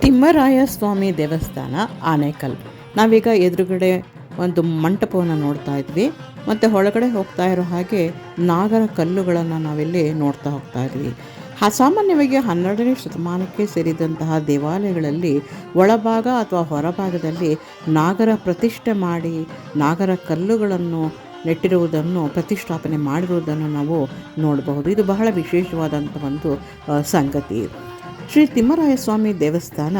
ತಿಮ್ಮರಾಯ ಸ್ವಾಮಿ ದೇವಸ್ಥಾನ ಆನೇಕಲ್. ನಾವೀಗ ಎದುರುಗಡೆ ಒಂದು ಮಂಟಪವನ್ನು ನೋಡ್ತಾ ಇದ್ವಿ. ಮತ್ತು ಒಳಗಡೆ ಹೋಗ್ತಾ ಇರೋ ಹಾಗೆ ನಾಗರ ಕಲ್ಲುಗಳನ್ನು ನಾವಿಲ್ಲಿ ನೋಡ್ತಾ ಹೋಗ್ತಾ ಇದ್ವಿ. ಸಾಮಾನ್ಯವಾಗಿ ಹನ್ನೆರಡನೇ ಶತಮಾನಕ್ಕೆ ಸೇರಿದಂತಹ ದೇವಾಲಯಗಳಲ್ಲಿ ಒಳಭಾಗ ಅಥವಾ ಹೊರಭಾಗದಲ್ಲಿ ನಾಗರ ಪ್ರತಿಷ್ಠೆ ಮಾಡಿ ನಾಗರ ಕಲ್ಲುಗಳನ್ನು ನೆಟ್ಟಿರುವುದನ್ನು, ಪ್ರತಿಷ್ಠಾಪನೆ ಮಾಡಿರುವುದನ್ನು ನಾವು ನೋಡಬಹುದು. ಇದು ಬಹಳ ವಿಶೇಷವಾದಂಥ ಒಂದು ಸಂಗತಿ. ಶ್ರೀ ತಿಮ್ಮರಾಯಸ್ವಾಮಿ ದೇವಸ್ಥಾನ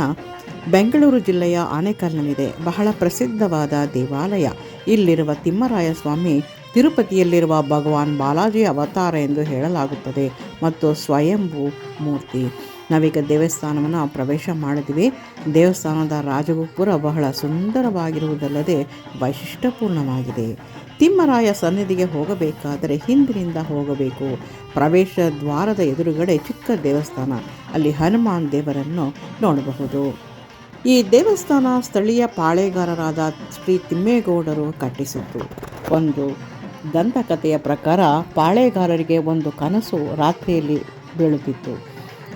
ಬೆಂಗಳೂರು ಜಿಲ್ಲೆಯ ಆನೇಕಲ್ನಲ್ಲಿದೆ ಬಹಳ ಪ್ರಸಿದ್ಧವಾದ ದೇವಾಲಯ. ಇಲ್ಲಿರುವ ತಿಮ್ಮರಾಯಸ್ವಾಮಿ ತಿರುಪತಿಯಲ್ಲಿರುವ ಭಗವಾನ್ ಬಾಲಾಜಿ ಅವತಾರ ಎಂದು ಹೇಳಲಾಗುತ್ತದೆ. ಮತ್ತು ಸ್ವಯಂಭೂ ಮೂರ್ತಿ. ನಾವೀಗ ದೇವಸ್ಥಾನವನ್ನು ಪ್ರವೇಶ ಮಾಡಿದ್ವಿ ದೇವಸ್ಥಾನದ ರಾಜಗೋಪುರ ಬಹಳ ಸುಂದರವಾಗಿರುವುದಲ್ಲದೆ ವೈಶಿಷ್ಟ್ಯಪೂರ್ಣವಾಗಿದೆ. ತಿಮ್ಮರಾಯ ಸನ್ನಿಧಿಗೆ ಹೋಗಬೇಕಾದರೆ ಹಿಂದಿನಿಂದ ಹೋಗಬೇಕು. ಪ್ರವೇಶ ದ್ವಾರದ ಎದುರುಗಡೆ ಚಿಕ್ಕ ದೇವಸ್ಥಾನ. ಅಲ್ಲಿ ಹನುಮಾನ್ ದೇವರನ್ನು ನೋಡಬಹುದು. ಈ ದೇವಸ್ಥಾನ ಸ್ಥಳೀಯ ಪಾಳೆಗಾರರಾದ ಶ್ರೀ ತಿಮ್ಮೇಗೌಡರು ಕಟ್ಟಿಸಿದ್ದು. ಒಂದು ದಂತಕಥೆಯ ಪ್ರಕಾರ ಪಾಳೆಗಾರರಿಗೆ ಒಂದು ಕನಸು ರಾತ್ರಿಯಲ್ಲಿ ಬೀಳುತ್ತಿತ್ತು.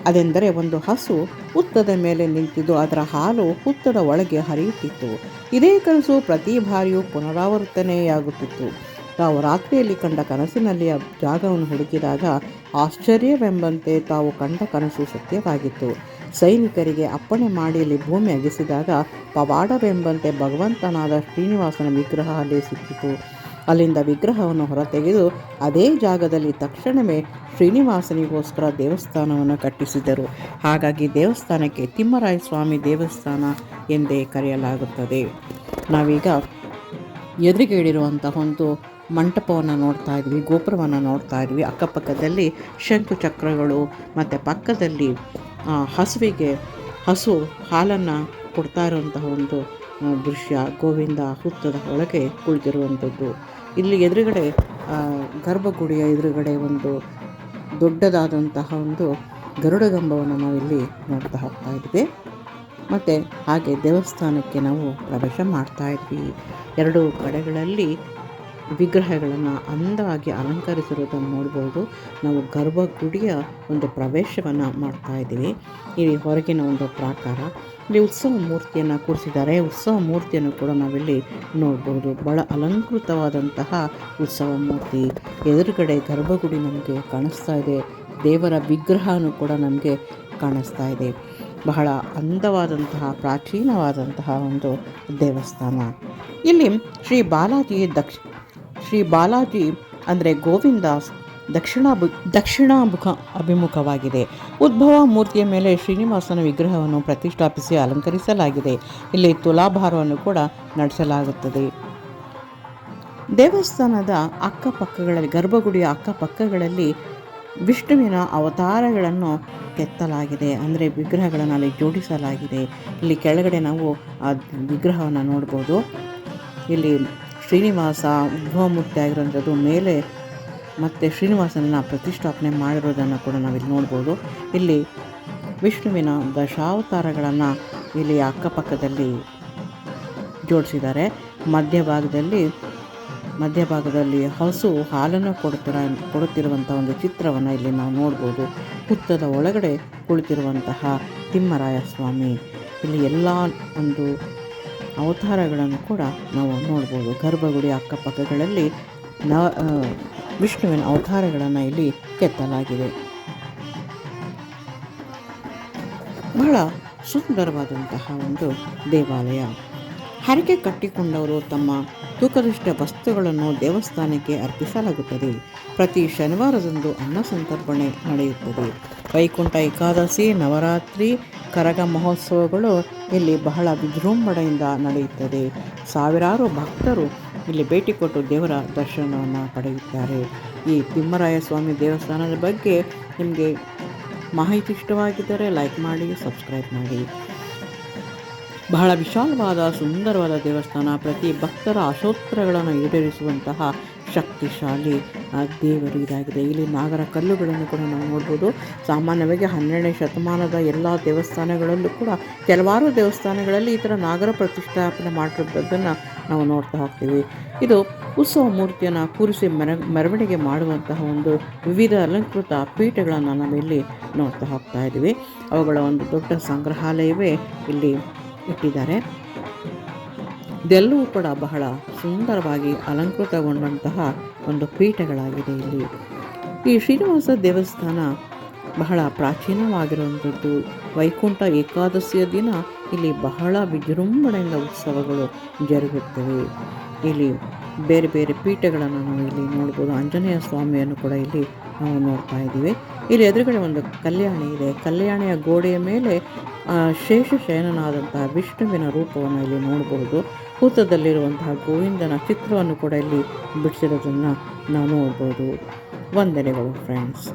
ಅದೆಂದರೆ ಒಂದು ಹಸು ಹುತ್ತದ ಮೇಲೆ ನಿಂತಿದ್ದು, ಅದರ ಹಾಲು ಹುತ್ತದ ಒಳಗೆ ಹರಿಯುತ್ತಿತ್ತು. ಇದೇ ಕನಸು ಪ್ರತಿ ಬಾರಿಯೂ ಪುನರಾವರ್ತನೆಯಾಗುತ್ತಿತ್ತು. ತಾವು ರಾತ್ರಿಯಲ್ಲಿ ಕಂಡ ಕನಸಿನಲ್ಲಿ ಜಾಗವನ್ನು ಹುಡುಕಿದಾಗ ಆಶ್ಚರ್ಯವೆಂಬಂತೆ ತಾವು ಕಂಡ ಕನಸು ಸತ್ಯವಾಗಿತ್ತು. ಸೈನಿಕರಿಗೆ ಅಪ್ಪಣೆ ಮಾಡಿಯಲ್ಲಿ ಭೂಮಿ ಅಗಿಸಿದಾಗ ಪವಾಡವೆಂಬಂತೆ ಭಗವಂತನಾದ ಶ್ರೀನಿವಾಸನ ವಿಗ್ರಹ ಅಲ್ಲಿ ಸಿಕ್ಕಿತು. ಅಲ್ಲಿಂದ ವಿಗ್ರಹವನ್ನು ಹೊರತೆಗೆದು ಅದೇ ಜಾಗದಲ್ಲಿ ತಕ್ಷಣವೇ ಶ್ರೀನಿವಾಸನಿಗೋಸ್ಕರ ದೇವಸ್ಥಾನವನ್ನು ಕಟ್ಟಿಸಿದರು. ಹಾಗಾಗಿ ದೇವಸ್ಥಾನಕ್ಕೆ ತಿಮ್ಮರಾಯ ಸ್ವಾಮಿ ದೇವಸ್ಥಾನ ಎಂದೇ ಕರೆಯಲಾಗುತ್ತದೆ. ನಾವೀಗ ಎದುರಿಗೇಡಿರುವಂತಹ ಒಂದು ಮಂಟಪವನ್ನು ನೋಡ್ತಾ ಇದ್ವಿ, ಗೋಪುರವನ್ನು ನೋಡ್ತಾ ಇದ್ವಿ. ಅಕ್ಕಪಕ್ಕದಲ್ಲಿ ಶಂಕು ಚಕ್ರಗಳು, ಮತ್ತು ಪಕ್ಕದಲ್ಲಿ ಹಸುವಿಗೆ ಹಸು ಹಾಲನ್ನು ಕೊಡ್ತಾ ಇರುವಂತಹ ಒಂದು ದೃಶ್ಯ ಗೋವಿಂದ ಹುತ್ತದ ಒಳಗೆ ಕುಳಿತಿರುವಂಥದ್ದು ಇಲ್ಲಿ ಎದುರುಗಡೆ ಗರ್ಭಗುಡಿಯ ಎದುರುಗಡೆ ಒಂದು ದೊಡ್ಡದಾದಂತಹ ಒಂದು ಗರುಡಗಂಬವನ್ನು ನಾವಿಲ್ಲಿ ನೋಡ್ತಾ ಹೋಗ್ತಾ ಇದ್ವಿ. ಮತ್ತು ಹಾಗೆ ದೇವಸ್ಥಾನಕ್ಕೆ ನಾವು ಪ್ರವೇಶ ಮಾಡ್ತಾ ಇದ್ವಿ. ಎರಡು ಕಡೆಗಳಲ್ಲಿ ವಿಗ್ರಹಗಳನ್ನು ಅಂದವಾಗಿ ಅಲಂಕರಿಸಿರುವುದನ್ನು ನೋಡ್ಬೋದು. ನಾವು ಗರ್ಭಗುಡಿಯ ಒಂದು ಪ್ರವೇಶವನ್ನು ಮಾಡ್ತಾ ಇದ್ದೀವಿ. ಇಲ್ಲಿ ಹೊರಗಿನ ಒಂದು ಪ್ರಾಕಾರ. ಇಲ್ಲಿ ಉತ್ಸವ ಮೂರ್ತಿಯನ್ನು ಕೂರಿಸಿದ್ದಾರೆ. ಉತ್ಸವ ಮೂರ್ತಿಯನ್ನು ಕೂಡ ನಾವಿಲ್ಲಿ ನೋಡ್ಬೋದು. ಭಾಳ ಅಲಂಕೃತವಾದಂತಹ ಉತ್ಸವ ಮೂರ್ತಿ. ಎದುರುಗಡೆ ಗರ್ಭಗುಡಿ ನಮಗೆ ಕಾಣಿಸ್ತಾ ಇದೆ. ದೇವರ ವಿಗ್ರಹನೂ ಕೂಡ ನಮಗೆ ಕಾಣಿಸ್ತಾ ಇದೆ. ಬಹಳ ಅಂದವಾದಂತಹ, ಪ್ರಾಚೀನವಾದಂತಹ ಒಂದು ದೇವಸ್ಥಾನ. ಇಲ್ಲಿ ಶ್ರೀ ಬಾಲಾಜಿ ದಕ್ಷ ಶ್ರೀ ಬಾಲಾಜಿ ಅಂದರೆ ಗೋವಿಂದಾಸ್ ದಕ್ಷಿಣಾಭು ದಕ್ಷಿಣಾಭುಖ ಅಭಿಮುಖವಾಗಿದೆ. ಉದ್ಭವ ಮೂರ್ತಿಯ ಮೇಲೆ ಶ್ರೀನಿವಾಸನ ವಿಗ್ರಹವನ್ನು ಪ್ರತಿಷ್ಠಾಪಿಸಿ ಅಲಂಕರಿಸಲಾಗಿದೆ. ಇಲ್ಲಿ ತುಲಾಭಾರವನ್ನು ಕೂಡ ನಡೆಸಲಾಗುತ್ತದೆ. ದೇವಸ್ಥಾನದ ಅಕ್ಕಪಕ್ಕಗಳಲ್ಲಿ, ಗರ್ಭಗುಡಿಯ ಅಕ್ಕಪಕ್ಕಗಳಲ್ಲಿ ವಿಷ್ಣುವಿನ ಅವತಾರಗಳನ್ನು ಕೆತ್ತಲಾಗಿದೆ. ಅಂದರೆ ವಿಗ್ರಹಗಳನ್ನು ಅಲ್ಲಿ ಜೋಡಿಸಲಾಗಿದೆ. ಇಲ್ಲಿ ಕೆಳಗಡೆ ನಾವು ಆ ವಿಗ್ರಹವನ್ನು ನೋಡ್ಬೋದು. ಇಲ್ಲಿ ಶ್ರೀನಿವಾಸ ಉದ್ಭವಮೂರ್ತಿ ಆಗಿರೋಂಥದ್ದು ಮೇಲೆ ಮತ್ತು ಶ್ರೀನಿವಾಸನನ್ನು ಪ್ರತಿಷ್ಠಾಪನೆ ಮಾಡಿರೋದನ್ನು ಕೂಡ ನಾವಿಲ್ಲಿ ನೋಡ್ಬೋದು. ಇಲ್ಲಿ ವಿಷ್ಣುವಿನ ದಶಾವತಾರಗಳನ್ನು ಇಲ್ಲಿ ಅಕ್ಕಪಕ್ಕದಲ್ಲಿ ಜೋಡಿಸಿದ್ದಾರೆ. ಮಧ್ಯಭಾಗದಲ್ಲಿ ಮಧ್ಯಭಾಗದಲ್ಲಿ ಹಸು ಹಾಲನ್ನು ಕೊಡುತ್ತಿರ ಕೊಡುತ್ತಿರುವಂಥ ಒಂದು ಚಿತ್ರವನ್ನು ಇಲ್ಲಿ ನಾವು ನೋಡ್ಬೋದು. ಹುತ್ತದ ಒಳಗಡೆ ಕುಳಿತಿರುವಂತಹ ತಿಮ್ಮರಾಯ ಸ್ವಾಮಿ ಇಲ್ಲಿ ಎಲ್ಲ ಒಂದು ಅವತಾರಗಳನ್ನು ಕೂಡ ನಾವು ನೋಡ್ಬೋದು. ಗರ್ಭಗುಡಿ ಅಕ್ಕಪಕ್ಕಗಳಲ್ಲಿ ನ ವಿಷ್ಣುವಿನ ಅವತಾರಗಳನ್ನು ಇಲ್ಲಿ ಕೆತ್ತಲಾಗಿದೆ. ಬಹಳ ಸುಂದರವಾದಂತಹ ಒಂದು ದೇವಾಲಯ. ಹರಕೆ ಕಟ್ಟಿಕೊಂಡವರು ತಮ್ಮ ತೂಕದಷ್ಟ ವಸ್ತುಗಳನ್ನು ದೇವಸ್ಥಾನಕ್ಕೆ ಅರ್ಪಿಸಲಾಗುತ್ತದೆ. ಪ್ರತಿ ಶನಿವಾರದಂದು ಅನ್ನ ಸಂತರ್ಪಣೆ ನಡೆಯುತ್ತದೆ. ವೈಕುಂಠ ಏಕಾದಶಿ, ನವರಾತ್ರಿ, ಕರಗ ಮಹೋತ್ಸವಗಳು ಇಲ್ಲಿ ಬಹಳ ವಿಜೃಂಭಣೆಯಿಂದ ನಡೆಯುತ್ತದೆ. ಸಾವಿರಾರು ಭಕ್ತರು ಇಲ್ಲಿ ಭೇಟಿ ಕೊಟ್ಟು ದೇವರ ದರ್ಶನವನ್ನು ಪಡೆಯುತ್ತಾರೆ. ಈ ತಿಮ್ಮರಾಯ ಸ್ವಾಮಿ ದೇವಸ್ಥಾನದ ಬಗ್ಗೆ ನಿಮಗೆ ಮಾಹಿತಿ ಇಷ್ಟವಾಗಿದ್ದರೆ ಲೈಕ್ ಮಾಡಿ, ಸಬ್ಸ್ಕ್ರೈಬ್ ಮಾಡಿ. ಬಹಳ ವಿಶಾಲವಾದ, ಸುಂದರವಾದ ದೇವಸ್ಥಾನ, ಪ್ರತಿ ಭಕ್ತರ ಆಶೋತ್ತರಗಳನ್ನು ಈಡೇರಿಸುವಂತಹ ಶಕ್ತಿಶಾಲಿ ದೇವರು ಇದಾಗಿದೆ. ಇಲ್ಲಿ ನಾಗರ ಕಲ್ಲುಗಳನ್ನು ಕೂಡ ನಾವು ನೋಡ್ಬೋದು. ಸಾಮಾನ್ಯವಾಗಿ ಹನ್ನೆರಡನೇ ಶತಮಾನದ ಎಲ್ಲ ದೇವಸ್ಥಾನಗಳಲ್ಲೂ ಕೂಡ ಕೆಲವಾರು ದೇವಸ್ಥಾನಗಳಲ್ಲಿ ಈ ಥರ ನಾಗರ ಪ್ರತಿಷ್ಠಾಪನೆ ಮಾಡಿರೋದನ್ನು ನಾವು ನೋಡ್ತಾ ಹೋಗ್ತೀವಿ. ಇದು ಉತ್ಸವ ಮೂರ್ತಿಯನ್ನು ಕೂರಿಸಿ ಮೆರ, ಮೆರವಣಿಗೆ ಮಾಡುವಂತಹ ಒಂದು ವಿವಿಧ ಅಲಂಕೃತ ಪೀಠಗಳನ್ನು ನಾವಿಲ್ಲಿ ನೋಡ್ತಾ ಹೋಗ್ತಾ ಇದ್ದೀವಿ ಅವುಗಳ ಒಂದು ದೊಡ್ಡ ಸಂಗ್ರಹಾಲಯವೇ ಇಲ್ಲಿ ಇಟ್ಟಿದ್ದಾರೆ. ಇದೆಲ್ಲವೂ ಕೂಡ ಬಹಳ ಸುಂದರವಾಗಿ ಅಲಂಕೃತಗೊಂಡಂತಹ ಒಂದು ಪೀಠಗಳಾಗಿದೆ ಇಲ್ಲಿ. ಈ ಶ್ರೀನಿವಾಸ ದೇವಸ್ಥಾನ ಬಹಳ ಪ್ರಾಚೀನವಾಗಿರುವಂಥದ್ದು. ವೈಕುಂಠ ಏಕಾದಶಿಯ ದಿನ ಇಲ್ಲಿ ಬಹಳ ವಿಜೃಂಭಣೆಯಿಂದ ಉತ್ಸವಗಳು ಜರುಗುತ್ತವೆ. ಇಲ್ಲಿ ಬೇರೆ ಬೇರೆ ಪೀಠಗಳನ್ನು ನಾವು ಇಲ್ಲಿ ನೋಡ್ಬೋದು. ಆಂಜನೇಯ ಸ್ವಾಮಿಯನ್ನು ಕೂಡ ಇಲ್ಲಿ ನಾವು ನೋಡ್ತಾ ಇದ್ದೀವಿ. ಇಲ್ಲಿ ಎದುರುಗಡೆ ಒಂದು ಕಲ್ಯಾಣಿ ಇದೆ. ಕಲ್ಯಾಣಿಯ ಗೋಡೆಯ ಮೇಲೆ ಶೇಷ ಶೇಷಶಯನನಾದಂತಹ ವಿಷ್ಣುವಿನ ರೂಪವನ್ನು ಇಲ್ಲಿ ನೋಡಬಹುದು ಕೂತದಲ್ಲಿರುವಂತಹ ಗೋವಿಂದನ ಚಿತ್ರವನ್ನು ಕೂಡ ಇಲ್ಲಿ ಬಿಡಿಸಿರೋದನ್ನು ನಾವು ನೋಡ್ಬೋದು. ವಂದನೆಗಳು ಫ್ರೆಂಡ್ಸ್